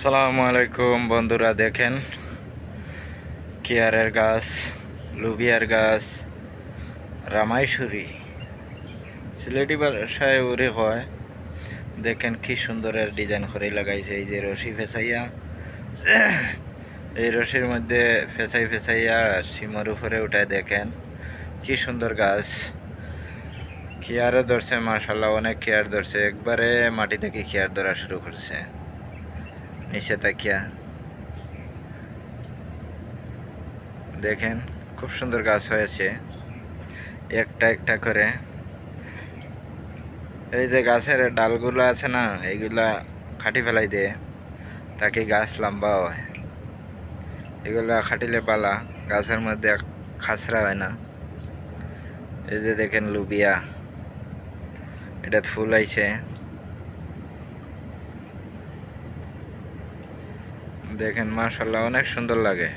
সালামু আলাইকুম বন্ধুরা, দেখেন কেয়ারের গাছ, লুবিয়ার গাছ, রামাইশুরি, সিলেটি বাসায় উড়ে হয়। দেখেন কি সুন্দরের ডিজাইন করে লাগাইছে, এই যে রশি ফেসাইয়া। এই রশির মধ্যে ফেসাই ফেসাইয়া সিমর উপরে উঠায় দেখেন, কি সুন্দর গাছ। কেয়ারও ধরছে মাশাল্লাহ অনেক কেয়ার ধরছে। একবারে মাটি থেকে কেয়ার ধরা শুরু করছে। নিচে তাকিয়া। দেখেন, খুব সুন্দর গাছ হয়েছে। একটা একটা করে। এই যে গাছের ডালগুলো আছে না এইগুলা খাটি ফেলাই দিয়ে তাকে গাছ লম্বা হয়। এগুলা খাটিলে পালা, গাছের মধ্যে খাসরা হয় না। এই যে দেখেন লুবিয়া, এটা ফুল আইছে। দেখেন মাশাল্লাহ অনেক সুন্দর লাগে।